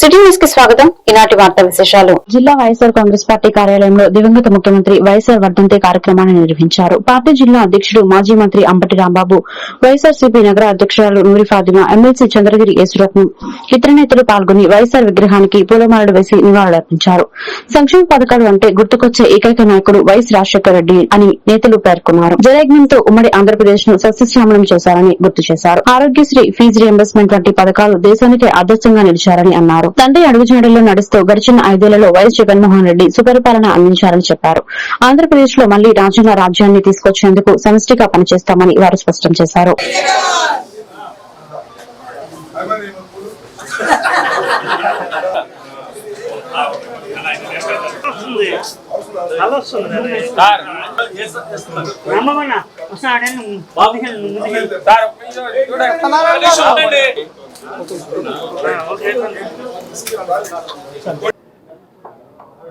City న్యూస్కి స్వాగతం. ఈనాటి వార్త విశేషాలు. జిల్లా వైఎస్ఆర్ కాంగ్రెస్ పార్టీ కార్యాలయంలో దివంగత ముఖ్యమంత్రి వైఎస్ఆర్ వర్ధంతి కార్యక్రమాన్ని నిర్వహించారు. పార్టీ జిల్లా అధ్యక్షుడు మాజీ మంత్రి అంబటి రాంబాబు వైఎస్ఆర్సీపీ నగర అధ్యక్షురాలు నూరి ఫాతిమా ఎమ్మెల్సీ చంద్రగిరి యేసురత్నం ఇతర నేతలు పాల్గొని వైఎస్ఆర్ విగ్రహానికి పూలమాలలు వేసి నివాళులర్పించారు. సంక్షేమ పథకాలు అంటే గుర్తుకొచ్చే ఏకైక నాయకుడు వైఎస్ రాజశేఖర రెడ్డి అని నేతలు పేర్కొన్నారు. జలయజ్ఞంతో ఉమ్మడి ఆంధ్రప్రదేశ్ను సస్యశ్యామలం చేశారని గుర్తు చేశారు. ఆరోగ్యశ్రీ ఫీజు రియంబర్స్మెంట్ వంటి పథకాలు దేశానికే ఆదర్శంగా నిలిచారని అన్నారు. తండ్రి అడుగుజాడల్లో నడుస్తూ గడిచిన ఐదేళ్ళలో వైఎస్ జగన్మోహన్ రెడ్డి సుపరిపాలన అందించారని చెప్పారు. ఆంధ్రప్రదేశ్లో మళ్ళీ రాజ్యాంగ రాజ్యాన్ని తీసుకొచ్చేందుకు సమిష్టిగా పనిచేస్తామని వారు స్పష్టం చేశారు. వస్తుంది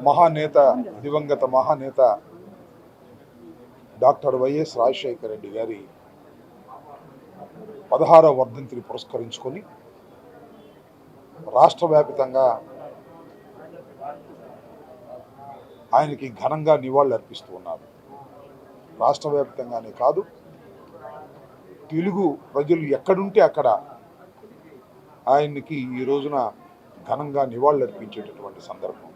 మహానేత దివంగత మహానేత డాక్టర్ వైఎస్ రాజశేఖర రెడ్డి గారి పదహారవ వర్ధంతిని పురస్కరించుకొని రాష్ట్ర వ్యాపితంగా ఆయనకి ఘనంగా నివాళులు అర్పిస్తూ ఉన్నారు. రాష్ట్ర వ్యాప్తంగానే కాదు తెలుగు ప్రజలు ఎక్కడుంటే అక్కడ ఆయనకి ఈ రోజున ఘనంగా నివాళులు అర్పించేటటువంటి సందర్భం.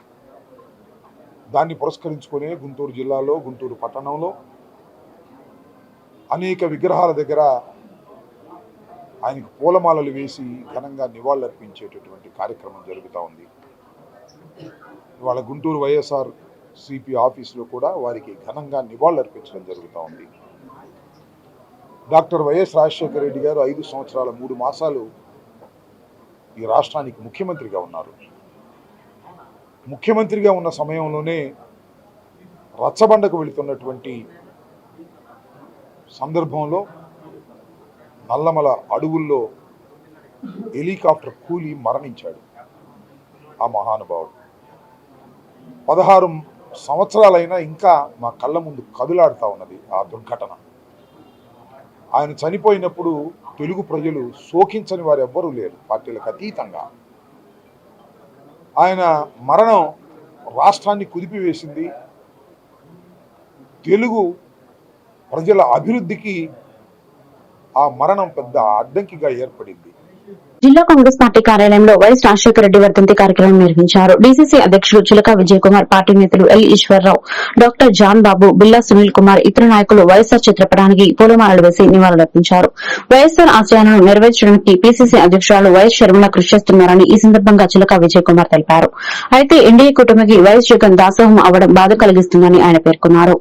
దాన్ని పురస్కరించుకునే గుంటూరు జిల్లాలో గుంటూరు పట్టణంలో అనేక విగ్రహాల దగ్గర ఆయనకు పూలమాలలు వేసి ఘనంగా నివాళులర్పించేటటువంటి కార్యక్రమం జరుగుతూ ఉంది. ఇవాళ గుంటూరు వైఎస్ఆర్ సిపి ఆఫీసులో కూడా వారికి ఘనంగా నివాళులర్పించడం జరుగుతూ ఉంది. డాక్టర్ వైఎస్ రాజశేఖర రెడ్డి గారు ఐదు సంవత్సరాల మూడు మాసాలు ఈ రాష్ట్రానికి ముఖ్యమంత్రిగా ఉన్నారు. ముఖ్యమంత్రిగా ఉన్న సమయంలోనే రచ్చబండకు వెళుతున్నటువంటి సందర్భంలో నల్లమల అడవుల్లో హెలికాప్టర్ కూలి మరణించాడు ఆ మహానుభావుడు. పదహారు సంవత్సరాలైనా ఇంకా మా కళ్ళ ముందు కదులాడుతూ ఉన్నది ఆ దుర్ఘటన. ఆయన చనిపోయినప్పుడు తెలుగు ప్రజలు శోకించని వారు ఎవ్వరూ లేరు పార్టీలకు అతీతంగా. ఆయన మరణం రాష్ట్రాన్ని కుదిపివేసింది. తెలుగు ప్రజల అభివృద్ధికి ఆ మరణం పెద్ద అడ్డంకిగా ఏర్పడింది. జిల్లా కాంగ్రెస్ పార్టీ కార్యాలయంలో వైఎస్ రాజశేఖర రెడ్డి వర్ధంతి కార్యక్రమం నిర్వహించారు. డీసీసీ అధ్యక్షుడు చిలక విజయ్ కుమార్ పార్టీ నేతలు L Eswararao doctor John Babu Billa Sunil Kumar ఇతర నాయకులు వైఎస్ఆర్ చిత్రపటానికి పూలమాలలు వేసి నివాళులర్పించారు. వైఎస్ఆర్ ఆశయాలను నెరవేర్చడానికి పీసీసీ అధ్యక్షురాలు వైఎస్ షర్మిల కృషి చేస్తున్నారని ఈ సందర్భంగా చిలక విజయ్ కుమార్ తెలిపారు. అయితే ఎన్డీఏ కూటమికి వైఎస్ జగన్ దాసోహం అవడం బాధ కలిగిస్తుందని ఆయన పేర్కొన్నారు.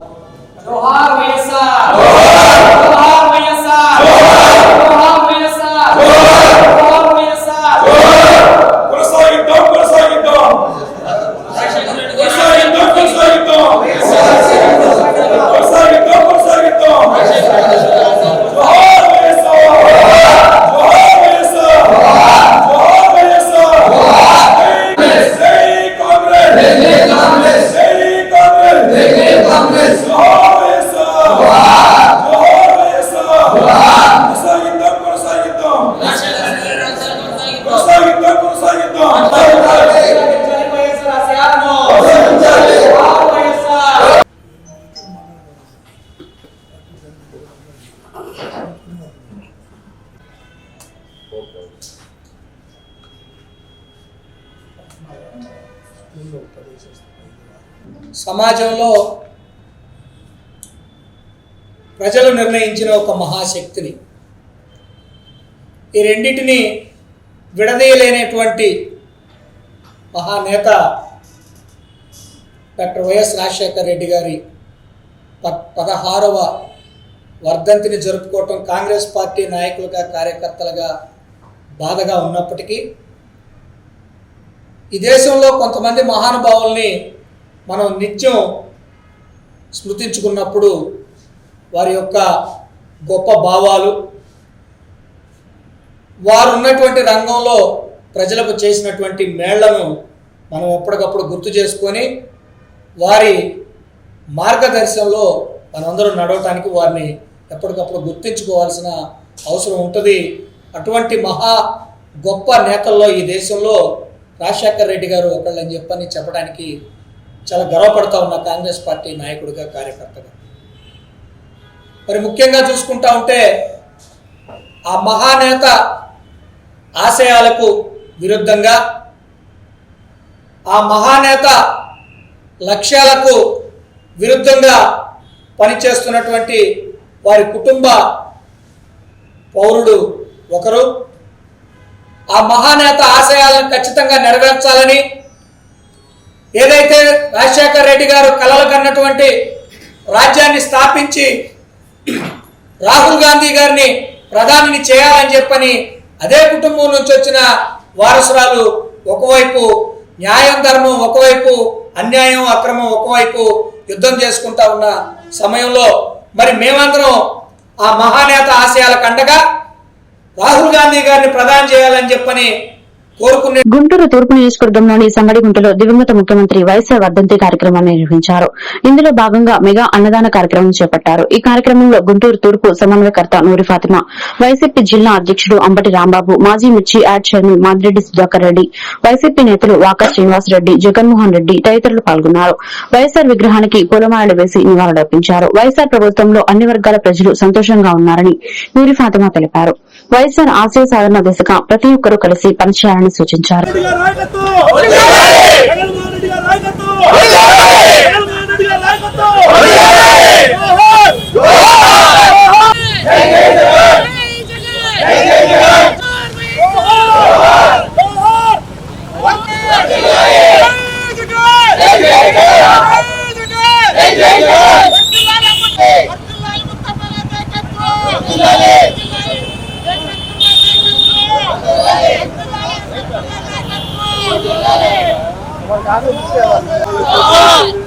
సమాజంలో ప్రజలు నిర్ణయించిన ఒక మహాశక్తిని ఈ రెండింటిని విడదీయలేనటువంటి మహానేత డాక్టర్ వైఎస్ రాజశేఖర రెడ్డి గారి పదహారవ వర్ధంతిని జరుపుకోవటం కాంగ్రెస్ పార్టీ నాయకులుగా కార్యకర్తలుగా బాధగా ఉన్నప్పటికీ ఈ దేశంలో కొంతమంది మహానుభావుల్ని మనం నిత్యం స్మృతించుకున్నప్పుడు వారి యొక్క గొప్ప భావాలు వారు ఉన్నటువంటి రంగంలో ప్రజలకు చేసినటువంటి మేళ్ళను మనం ఎప్పటికప్పుడు గుర్తు చేసుకొని వారి మార్గదర్శనంలో మనందరూ నడవటానికి వారిని ఎప్పటికప్పుడు గుర్తించుకోవాల్సిన అవసరం ఉంటుంది. అటువంటి మహా గొప్ప నేతల్లో ఈ దేశంలో రాజశేఖర్ రెడ్డి గారు ఒకళ్ళని చెప్పని చెప్పడానికి చాలా గర్వపడతా ఉన్న కాంగ్రెస్ పార్టీ నాయకుడిగా కార్యకర్తగా. మరి ముఖ్యంగా చూసుకుంటా ఉంటే ఆ మహానేత ఆశయాలకు విరుద్ధంగా ఆ మహానేత లక్ష్యాలకు విరుద్ధంగా పనిచేస్తున్నటువంటి వారి కుటుంబ పౌరుడు ఒకరు ఆ మహానేత ఆశయాలను ఖచ్చితంగా నెరవేర్చాలని ఏదైతే రాజశేఖర రెడ్డి గారు కలలు కన్నటువంటి రాజ్యాన్ని స్థాపించి రాహుల్ గాంధీ గారిని ప్రధానిని చేయాలని చెప్పని అదే కుటుంబం నుంచి వచ్చిన వారసురాలు ఒకవైపు న్యాయం ధర్మం ఒకవైపు అన్యాయం అక్రమం ఒకవైపు యుద్ధం చేసుకుంటా ఉన్న సమయంలో మరి మేమందరం ఆ మహానేత ఆశయాలకు అండగా రాహుల్ గాంధీ గారిని ప్రధాని చేయాలని చెప్పని గుంటూరు తూర్పు నియోజకవర్గంలోని సంగడిగుంటలో దివంగత ముఖ్యమంత్రి వైఎస్ఆర్ వర్ధంతి కార్యక్రమాన్ని నిర్వహించారు. ఇందులో భాగంగా మెగా అన్నదాన కార్యక్రమం చేపట్టారు. ఈ కార్యక్రమంలో గుంటూరు తూర్పు సమన్వయకర్త నూరి ఫాతిమా వైసీపీ జిల్లా అధ్యక్షుడు అంబటి రాంబాబు మాజీ మిర్చి yard chairman Madireddy Sudhakar Reddy YCP నేతలు వాకా శ్రీనివాసరెడ్డి జగన్మోహన్ రెడ్డి తదితరులు పాల్గొన్నారు. వైఎస్ఆర్ విగ్రహానికి పూలమాలలు వేసి నివాళులర్పించారు వైఎస్ఆర్ ప్రభుత్వంలో అన్ని వర్గాల ప్రజలు సంతోషంగా ఉన్నారని నూరి ఫాతిమా తెలిపారు. వైఎస్ఆర్ ఆశయ సాధన దిశగా ప్రతి ఒక్కరూ కలిసి పనిచేయాలని సూచించారు రెడ్డి గారి నాయకత్వం జగన్మోహన్ రెడ్డి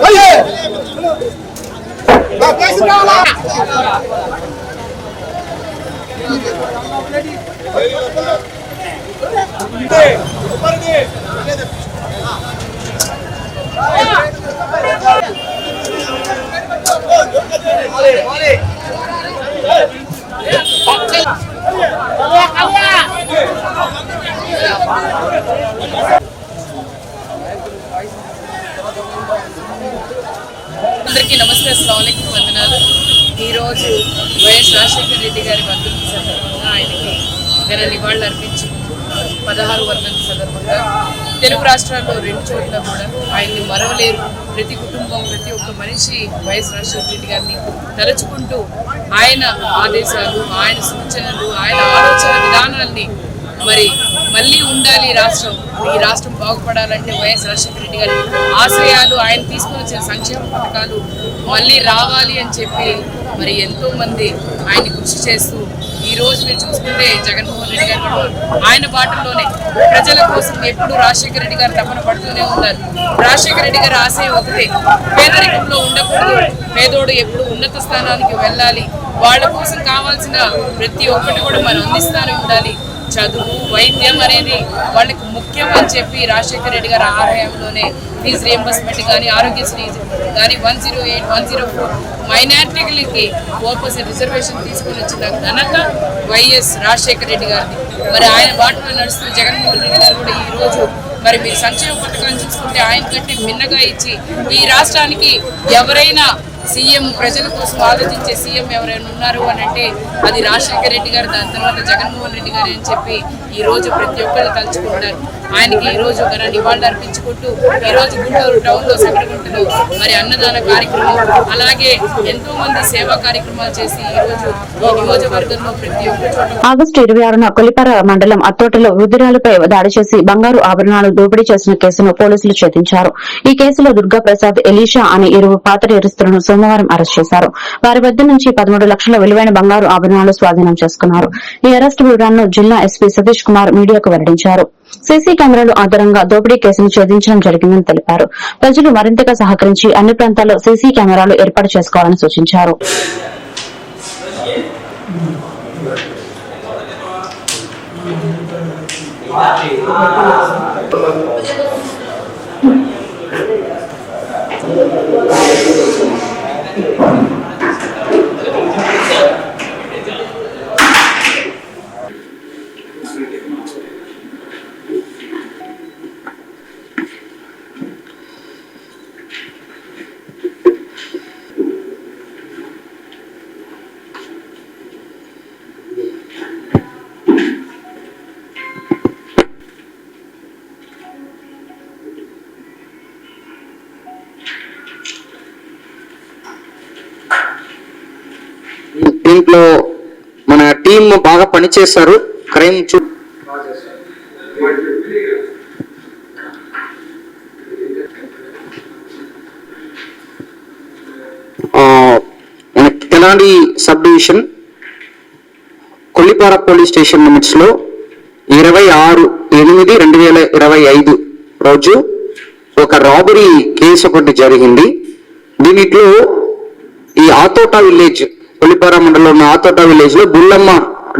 గారి నాయకత్వం జగన్మోహన్ రెడ్డి గారి నాయకత్వం అందరికీ నమస్తే అస్సలం వందనాలు. ఈరోజు వైఎస్ రాజశేఖర రెడ్డి గారి వర్ధంతి సందర్భంగా ఆయనకి ఘన నివాళులు అర్పించి పదహారు వర్ధంతి సందర్భంగా తెలుగు రాష్ట్రాల్లో రెండు చోట్ల కూడా ఆయన్ని మరవలేరు. ప్రతి కుటుంబం ప్రతి ఒక్క మనిషి వైఎస్ రాజశేఖర రెడ్డి గారిని తలుచుకుంటూ ఆయన ఆదేశాలు ఆయన సూచనలు ఆయన ఆలోచన విధానాల్ని మరి మళ్ళీ ఉండాలి రాష్ట్రం. ఈ రాష్ట్రం బాగుపడాలంటే వైఎస్ రాజశేఖర రెడ్డి గారి ఆశయాలు ఆయన తీసుకుని వచ్చిన సంక్షేమ పథకాలు మళ్ళీ రావాలి అని చెప్పి మరి ఎంతోమంది ఆయన కృషి చేస్తూ ఈ రోజు మీరు చూసుకుంటే జగన్మోహన్ రెడ్డి గారు ఆయన పాటల్లోనే ప్రజల కోసం ఎప్పుడు రాజశేఖర రెడ్డి గారు తపన పడుతూనే ఉన్నారు. రాజశేఖర రెడ్డి గారు ఆశయం ఒకటే పేదరికంలో ఉండకూడదు. పేదోడు ఎప్పుడు ఉన్నత స్థానానికి వెళ్ళాలి. వాళ్ళ కోసం కావాల్సిన ప్రతి ఒక్కటి కూడా మనం అందిస్తూనే ఉండాలి. చదువు వైద్యం అనేది వాళ్ళకి ముఖ్యం అని చెప్పి రాజశేఖర రెడ్డి గారు ఆలయంలోనే ఫీజు రియంబర్స్మెంట్ కానీ ఆరోగ్యశ్రీ కానీ one zero eight one zero four మైనార్టీలకి four reservation తీసుకుని వచ్చిన ఘనత వైఎస్ రాజశేఖర రెడ్డి గారిది. మరి ఆయన బాటలో నడుస్తున్న జగన్మోహన్ రెడ్డి గారు కూడా ఈ రోజు మరి మీరు సంక్షేమ పథకాన్ని చూసుకుంటే ఆయన కంటే మిన్నగా ఇచ్చి ఈ రాష్ట్రానికి ఎవరైనా సీఎం ప్రజల కోసం ఆలోచించే సీఎం ఎవరైనా ఉన్నారు అని అంటే అది రాజశేఖర రెడ్డి గారు దాని తర్వాత జగన్మోహన్ రెడ్డి గారు అని చెప్పి ఈ రోజు ప్రతి ఒక్కరు తలుచుకుంటారు ఆయనకి ఈ రోజు ఘన నివాళులు అర్పించుకుంటూ ఈ రోజు గుంటూరు టౌన్లో మరి అన్నదాన కార్యక్రమం అలాగే ఎంతో మంది సేవా కార్యక్రమాలు చేసి ఈ రోజు ఈ నియోజకవర్గంలో ప్రతి ఒక్క ఆగస్టు ఇరవై ఆరున కొలిపార మండలం అత్తోటలో వృద్ధురాలపై దాడి చేసి బంగారు ఆభరణాలు దోపిడీ చేసిన కేసును పోలీసులు ఛేదించారు. ఈ కేసులో దుర్గా ప్రసాద్ ఎలీషా అనే ఇరువు పాత్ర ఎరుస్తులను సోమవారం అరెస్ట్ చేశారు. వారి వద్ద నుంచి పదమూడు లక్షల విలువైన బంగారు ఆభరణాలు స్వాధీనం చేసుకున్నారు. ఈ అరెస్టు వివరాలను జిల్లా ఎస్పీ సతీష్ కుమార్ మీడియాకు వెల్లడించారు. సీసీ కెమెరాలు ఆధారంగా దోపిడీ కేసును ఛేదించడం జరిగిందని తెలిపారు. ప్రజలు మరింతగా సహకరించి అన్ని ప్రాంతాల్లో సీసీ కెమెరాలు ఏర్పాటు చేసుకోవాలని సూచించారు. దీంట్లో మన టీం బాగా పనిచేశారు. క్రైమ్ చూ ఆ, Tenali sub division Kollipara police station లిమిట్స్లో ఇరవై ఆరు ఎనిమిది రెండు వేల ఇరవై ఐదు రోజు ఒక రాబరీ కేసు ఒకటి జరిగింది. దీనిట్లో ఈ ఆతోటా విలేజ్ కొల్లిపార మండలంలో ఆతోట విలేజ్లో గుళ్ళమ్మ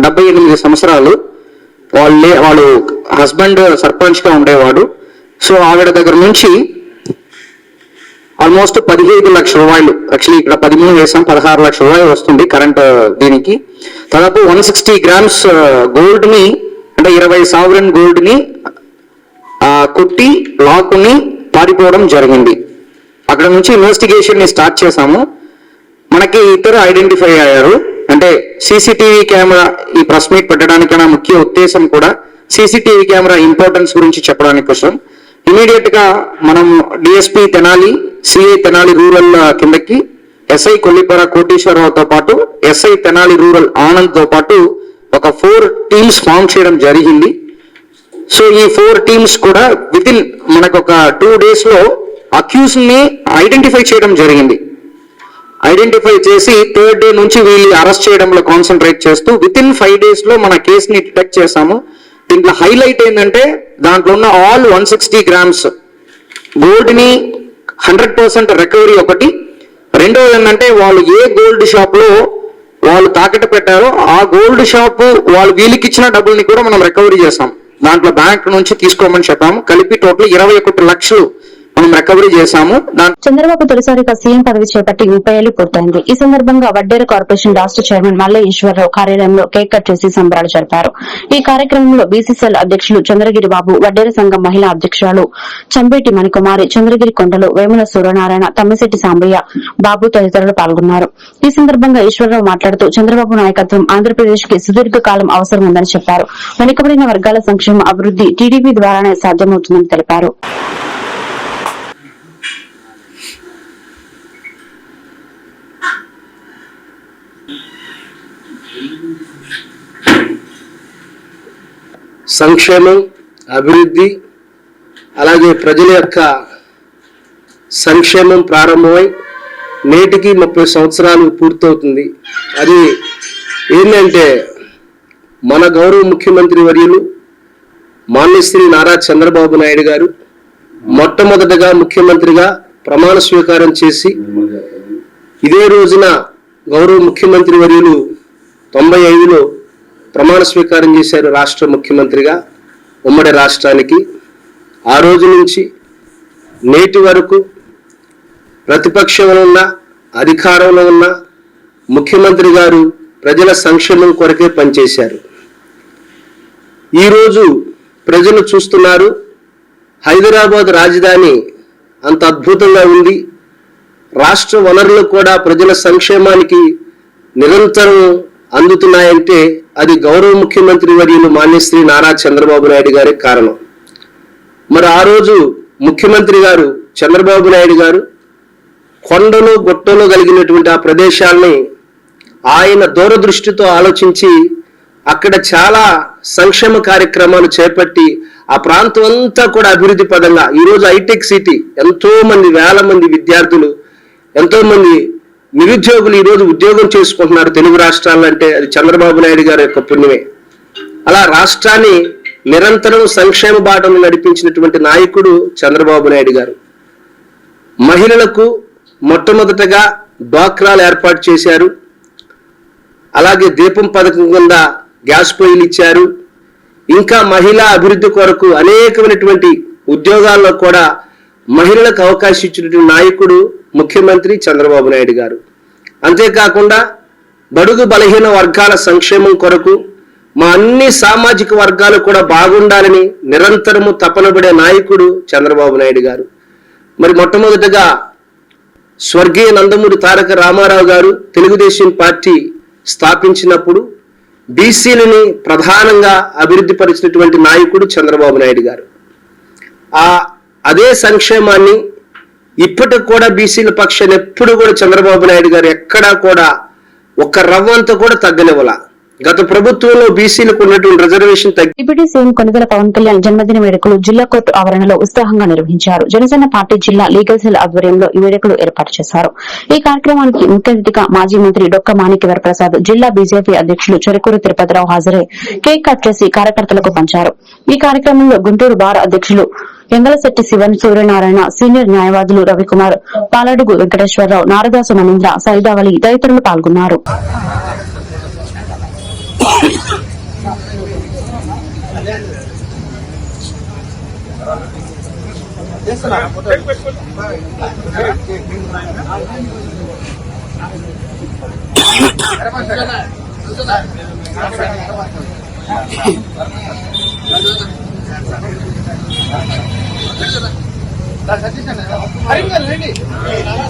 డెబ్బై ఎనిమిది సంవత్సరాలు వాళ్ళే వాళ్ళు హస్బెండ్ సర్పంచ్గా ఉండేవాడు. సో ఆవిడ దగ్గర నుంచి ఆల్మోస్ట్ పదిహేను లక్షల రూపాయలు యాక్చువల్లీ ఇక్కడ పదిమూడు వేసాం పదహారు లక్షల రూపాయలు వస్తుంది కరెంట్ దీనికి. దాదాపు వన్ సిక్స్టీ గ్రామ్స్ గోల్డ్ని అంటే ఇరవై సావరన్ గోల్డ్ని ఆ, కొట్టి లాక్కుని పారిపోవడం జరిగింది. అక్కడ నుంచి ఇన్వెస్టిగేషన్ని స్టార్ట్ చేశాము. మనకి ఇద్దరు ఐడెంటిఫై అయ్యారు. అంటే సీసీటీవీ కెమెరా ఈ ప్రెస్ మీట్ పెట్టడానికైనా ముఖ్య ఉద్దేశం కూడా సీసీటీవీ కెమెరా ఇంపార్టెన్స్ గురించి చెప్పడానికి కోసం. ఇమీడియట్గా మనం DSP Tenali CI Tenali rural కిందకి ఎస్ఐ కొల్లిపర కోటేశ్వరరావుతో పాటు ఎస్ఐ తెనాలి రూరల్ ఆనంద్తో పాటు ఒక ఫోర్ టీమ్స్ ఫామ్ చేయడం జరిగింది. సో ఈ ఫోర్ టీమ్స్ కూడా విత్ ఇన్ మనకు ఒక టూ డేస్లో అక్యూస్ని ఐడెంటిఫై చేయడం జరిగింది. ఐడెంటిఫై చేసి థర్డ్ డే నుంచి వీళ్ళు అరెస్ట్ చేయడంలో కాన్సన్ట్రేట్ చేస్తూ విత్ ఇన్ ఫైవ్ డేస్లో మన కేసుని డిటెక్ట్ చేశాము. దీంట్లో హైలైట్ ఏంటంటే దాంట్లో ఉన్న ఆల్ వన్ సిక్స్టీ గ్రామ్స్ గోల్డ్ని హండ్రెడ్ పర్సెంట్ రికవరీ ఒకటి. రెండవది ఏంటంటే వాళ్ళు ఏ గోల్డ్ షాప్లో వాళ్ళు తాకట్టు పెట్టారో ఆ గోల్డ్ షాప్ వాళ్ళు వీళ్ళకి ఇచ్చిన డబ్బుల్ని కూడా మనం రికవరీ చేసాం దాంట్లో బ్యాంక్ నుంచి తీసుకోమని చెప్పాము. కలిపి టోటల్ ఇరవై ఒకటి లక్షలు మనం రికవరీ చేశాము. చంద్రబాబు తొలిసారిగా సీఎం పదవి చేపట్టి ముప్పై పూర్తయింది ఈ సందర్భంగా వడ్డేర కార్పొరేషన్ రాష్ట్ర చైర్మన్ మల్ల ఈశ్వరరావు కార్యాలయంలో కేక్ కట్ చేసి సంబరాలు జరిపారు. ఈ కార్యక్రమంలో బీసీసీఎల్ అధ్యక్షులు చంద్రగిరి బాబు వడ్డేర సంఘం మహిళా అధ్యక్షురాలు చంపేటి మణికుమారి చంద్రగిరి కొండలు వేముల సూర్యనారాయణ తమ్మిశెట్టి సాంబయ్య బాబు తదితరులు పాల్గొన్నారు. ఈ సందర్భంగా ఈశ్వరరావు మాట్లాడుతూ చంద్రబాబు నాయకత్వం ఆంధ్రప్రదేశ్కి సుదీర్ఘ కాలం అవసరం ఉందని చెప్పారు. వెనుకబడిన వర్గాల సంక్షేమ అభివృద్ది టీడీపీ ద్వారానే సాధ్యమవుతుందని తెలిపారు. సంక్షేమం అభివృద్ధి అలాగే ప్రజల యొక్క సంక్షేమం ప్రారంభమై నేటికి ముప్పై సంవత్సరాలు పూర్తవుతుంది. అది ఏంటంటే మన గౌరవ ముఖ్యమంత్రి వర్యులు మాన్యశ్రీ నారా చంద్రబాబు నాయుడు గారు మొట్టమొదటగా ముఖ్యమంత్రిగా ప్రమాణ స్వీకారం చేసి ఇదే రోజున గౌరవ ముఖ్యమంత్రి వర్యులు తొంభై ఐదులో ప్రమాణ స్వీకారం చేశారు రాష్ట్ర ముఖ్యమంత్రిగా ఉమ్మడి రాష్ట్రానికి. ఆ రోజు నుంచి నేటి వరకు ప్రతిపక్షంలో ఉన్న అధికారంలో ఉన్న ముఖ్యమంత్రి గారు ప్రజల సంక్షేమం కొరకే పనిచేశారు. ఈరోజు ప్రజలు చూస్తున్నారు హైదరాబాద్ రాజధాని అంత అద్భుతంగా ఉంది. రాష్ట్ర వనరులు కూడా ప్రజల సంక్షేమానికి నిరంతరం అందుతున్నాయంటే అది గౌరవ ముఖ్యమంత్రి వర్యులు మాన్యశ్రీ నారా చంద్రబాబు నాయుడు గారి కారణం. మరి ఆ రోజు ముఖ్యమంత్రి గారు చంద్రబాబు నాయుడు గారు కొండలు గొట్టలు కలిగినటువంటి ఆ ప్రదేశాల్ని ఆయన దూరదృష్టితో ఆలోచించి అక్కడ చాలా సంక్షేమ కార్యక్రమాలు చేపట్టి ఆ ప్రాంతం అంతా కూడా అభివృద్ధి పదంగా ఈరోజు హైటెక్ సిటీ ఎంతో మంది వేల మంది విద్యార్థులు ఎంతో మంది నిరుద్యోగులు ఈరోజు ఉద్యోగం చేసుకుంటున్నారు. తెలుగు రాష్ట్రాలంటే అది చంద్రబాబు నాయుడు గారి యొక్క పుణ్యమే. అలా రాష్ట్రాన్ని నిరంతరం సంక్షేమ బాటను నడిపించినటువంటి నాయకుడు చంద్రబాబు నాయుడు గారు. మహిళలకు మొట్టమొదటగా డ్వాక్రాలు ఏర్పాటు చేశారు. అలాగే దీపం పథకం కింద గ్యాస్ పొయ్యిలు ఇచ్చారు. ఇంకా మహిళా అభివృద్ధి కొరకు అనేకమైనటువంటి ఉద్యోగాల్లో కూడా మహిళలకు అవకాశం ఇచ్చినటువంటి నాయకుడు ముఖ్యమంత్రి చంద్రబాబు నాయుడు గారు. అంతేకాకుండా బడుగు బలహీన వర్గాల సంక్షేమం కొరకు మా అన్ని సామాజిక వర్గాలు కూడా బాగుండాలని నిరంతరము తపనబడే నాయకుడు చంద్రబాబు నాయుడు గారు. మరి మొట్టమొదటగా స్వర్గీయ నందమూరి తారక రామారావు గారు తెలుగుదేశం పార్టీ స్థాపించినప్పుడు బీసీలని ప్రధానంగా అభివృద్ధి పరిచినటువంటి నాయకుడు చంద్రబాబు నాయుడు గారు. ఆ అదే సంక్షేమాన్ని ఇప్పటికి కూడా బీసీల పక్షాన్ని ఎప్పుడు కూడా చంద్రబాబు నాయుడు గారు ఎక్కడా కూడా ఒక్క రవ్వంత కూడా తగ్గనివ్వాల. గత ప్రభుత్వంలో బీసీలకు ఉన్నటువంటి రిజర్వేషన్ డిప్యూటీ సీఎం కొనుగోల పవన్ కళ్యాణ్ జన్మదిన వేడుకలు జిల్లా కోర్టు ఆవరణలో ఉత్సాహంగా నిర్వహించారు. జనసేన పార్టీ జిల్లా లీగల్ సెల్ ఆధ్వర్యంలో ఈ వేడుకలు ఏర్పాటు చేశారు. ఈ కార్యక్రమానికి ముఖ్య అతిథిగా మాజీ మంత్రి డొక్క మాణిక్యవర ప్రసాద్ జిల్లా బీజేపీ అధ్యక్షులు చెరుకూరు తిరుపతిరావు హాజరై కేక్ కట్ చేసి కార్యకర్తలకు పంచారు. ఈ కార్యక్రమంలో గుంటూరు బార్ అధ్యక్షులు ఎంగలశెట్టి శివన్ సూర్యనారాయణ సీనియర్ న్యాయవాదులు రవికుమార్ పాలడుగు వెంకటేశ్వరరావు నారదాసు మణీంద్ర సైదావళి తదితరులు పాల్గొన్నారు.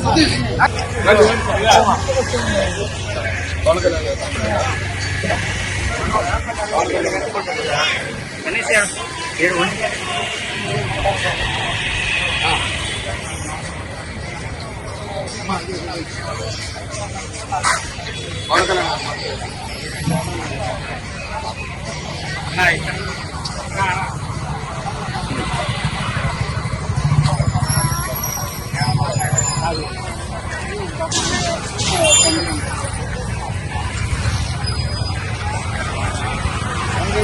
సతీష్ గణేష్ ఏడు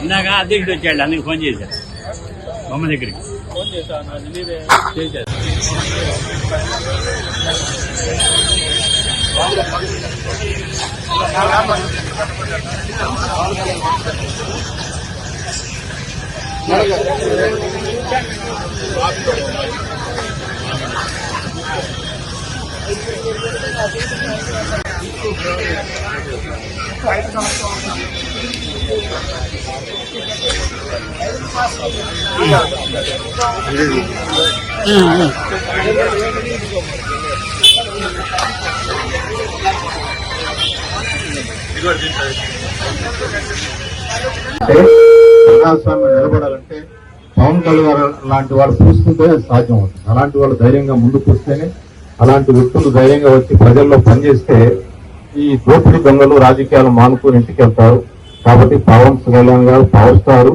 ఇందాక అధ్యక్షుడు వచ్చాడు అందుకు ఫోన్ చేశాడు బొమ్మ దగ్గరికి. చేశాడు అంటే ప్రజాస్వామ్యం నిలబడాలంటే పవన్ కళ్యాణ్ లాంటి వాళ్ళు చూసుకుంటే సాధ్యం అవుతుంది. అలాంటి వాళ్ళు ధైర్యంగా ముందుకు వస్తేనే అలాంటి వ్యక్తులు ధైర్యంగా వచ్చి ప్రజల్లో పనిచేస్తే ఈ దోపిడీ దొంగలు రాజకీయాలు మానుకుని ఇంటికి వెళ్తారు. కాబట్టి పవన్ కళ్యాణ్ గారు పవర్ స్టారు.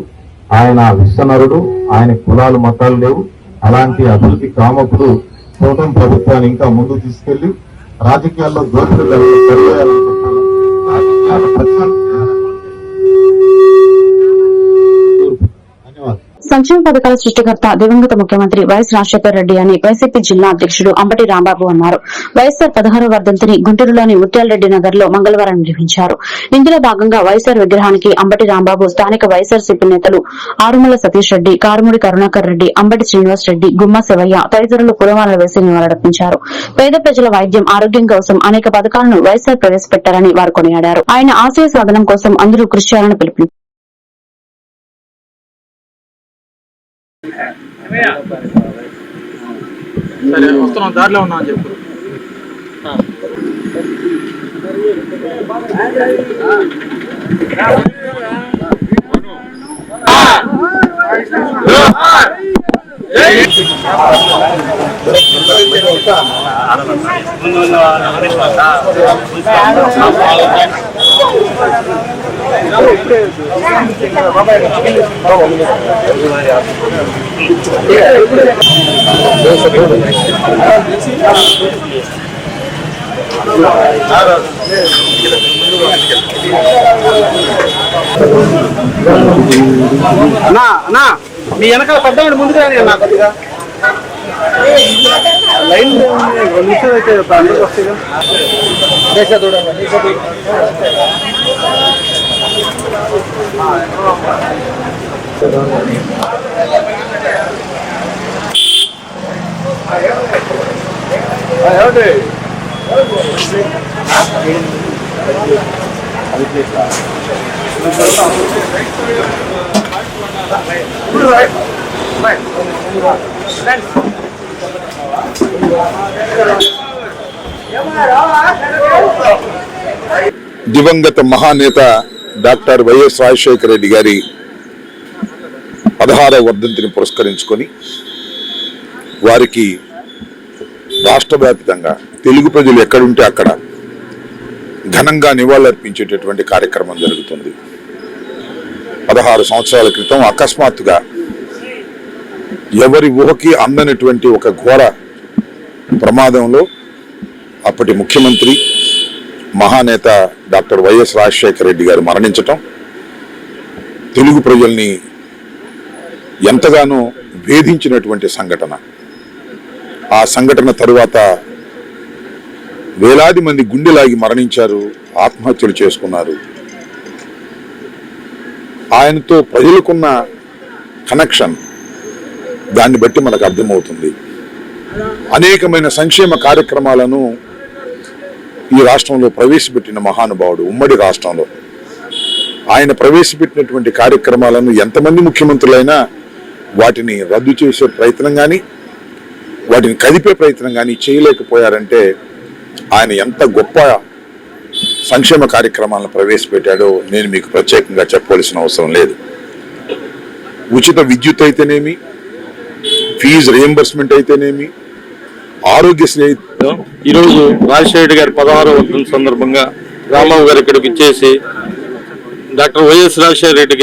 ఆయన విశ్వనరుడు ఆయన కులాలు మతాలు లేవు. అలాంటి అభివృద్ధి కామకుడు కూటమి ప్రభుత్వాన్ని ఇంకా ముందుకు తీసుకెళ్ళి రాజకీయాల్లో దోపిడీ జరిగేయాలని ప్రచారం సంక్షేమ పథకాల సృష్టికర్త దివంగత ముఖ్యమంత్రి వైఎస్ రాజశేఖర రెడ్డి అని వైసీపీ జిల్లా అధ్యక్షుడు అంబటి రాంబాబు అన్నారు. వైఎస్సార్ పదహారో వర్ధంతిని గుంటూరులోని ముత్యాలరెడ్డి నగర్లో మంగళవారం నిర్వహించారు. ఇందులో భాగంగా వైఎస్సార్ విగ్రహానికి అంబటి రాంబాబు స్థానిక వైఎస్సార్సీపీ నేతలు ఆరుమల సతీష్ రెడ్డి కారుమూడి కరుణాకర్ రెడ్డి అంబటి శ్రీనివాస్ రెడ్డి గుమ్మ శివయ్య తదితరులు పూలమాలలు వేసి నివాళులర్పించారు. పేద ప్రజల వైద్యం ఆరోగ్యం కోసం అనేక పథకాలను వైఎస్సార్ ప్రవేశపెట్టారని వారు కొనియాడారు. ఆయన ఆశయ సాధనం కోసం అందరూ కృషి చేయాలని పిలుపునిచ్చారు. సరే వస్తున్నాం దారిలో ఉన్నాం అని చెప్పు నా నా మీ వెనకాల పెద్ద ముందుకు రాని నా కొద్దిగా. లైన్ రెండు నిమిషాలు అయితే అందరికి వస్తాయి కదా. చూడండి దివంగత మహానేత డాక్టర్ వైఎస్ రాజశేఖర రెడ్డి గారి పదహారవ వర్ధంతిని పురస్కరించుకొని వారికి రాష్ట్ర వ్యాప్తంగా తెలుగు ప్రజలు ఎక్కడుంటే అక్కడ ఘనంగా నివాళులర్పించేటటువంటి కార్యక్రమం జరుగుతుంది. పదహారు సంవత్సరాల క్రితం అకస్మాత్తుగా ఎవరి ఊహకి అందనటువంటి ఒక ఘోర ప్రమాదంలో అప్పటి ముఖ్యమంత్రి మహానేత డాక్టర్ వైఎస్ రాజశేఖర రెడ్డి గారు మరణించటం తెలుగు ప్రజల్ని ఎంతగానో వేధించినటువంటి సంఘటన. ఆ సంఘటన తరువాత వేలాది మంది గుండెలాగి మరణించారు ఆత్మహత్యలు చేసుకున్నారు. ఆయనతో ప్రజలకున్న కనెక్షన్ దాన్ని బట్టి మనకు అర్థమవుతుంది. అనేకమైన సంక్షేమ కార్యక్రమాలను ఈ రాష్ట్రంలో ప్రవేశపెట్టిన మహానుభావుడు ఉమ్మడి రాష్ట్రంలో. ఆయన ప్రవేశపెట్టినటువంటి కార్యక్రమాలను ఎంతమంది ముఖ్యమంత్రులైనా వాటిని రద్దు చేసే ప్రయత్నం కానీ వాటిని కదిపే ప్రయత్నం కానీ చేయలేకపోయారంటే ఆయన ఎంత గొప్ప సంక్షేమ కార్యక్రమాలను ప్రవేశపెట్టాడో నేను మీకు ప్రత్యేకంగా చెప్పవలసిన అవసరం లేదు. ఉచిత విద్యుత్ అయితేనేమి ఫీజు రియంబర్స్మెంట్ అయితేనేమి ఆరోగ్య స్నేహితులు ఈరోజు రాజశేఖర్ గారి పదహారవ వర్ధంతి సందర్భంగా రామబాబు గారు ఇక్కడికి ఇచ్చేసి డాక్టర్ వైఎస్ రాజశేఖర రెడ్డి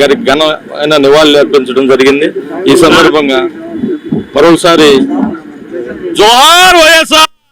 గారికి ఘనమైన నివాళులు అర్పించడం జరిగింది. ఈ సందర్భంగా మరోసారి జోహార్ వైఎస్ఆర్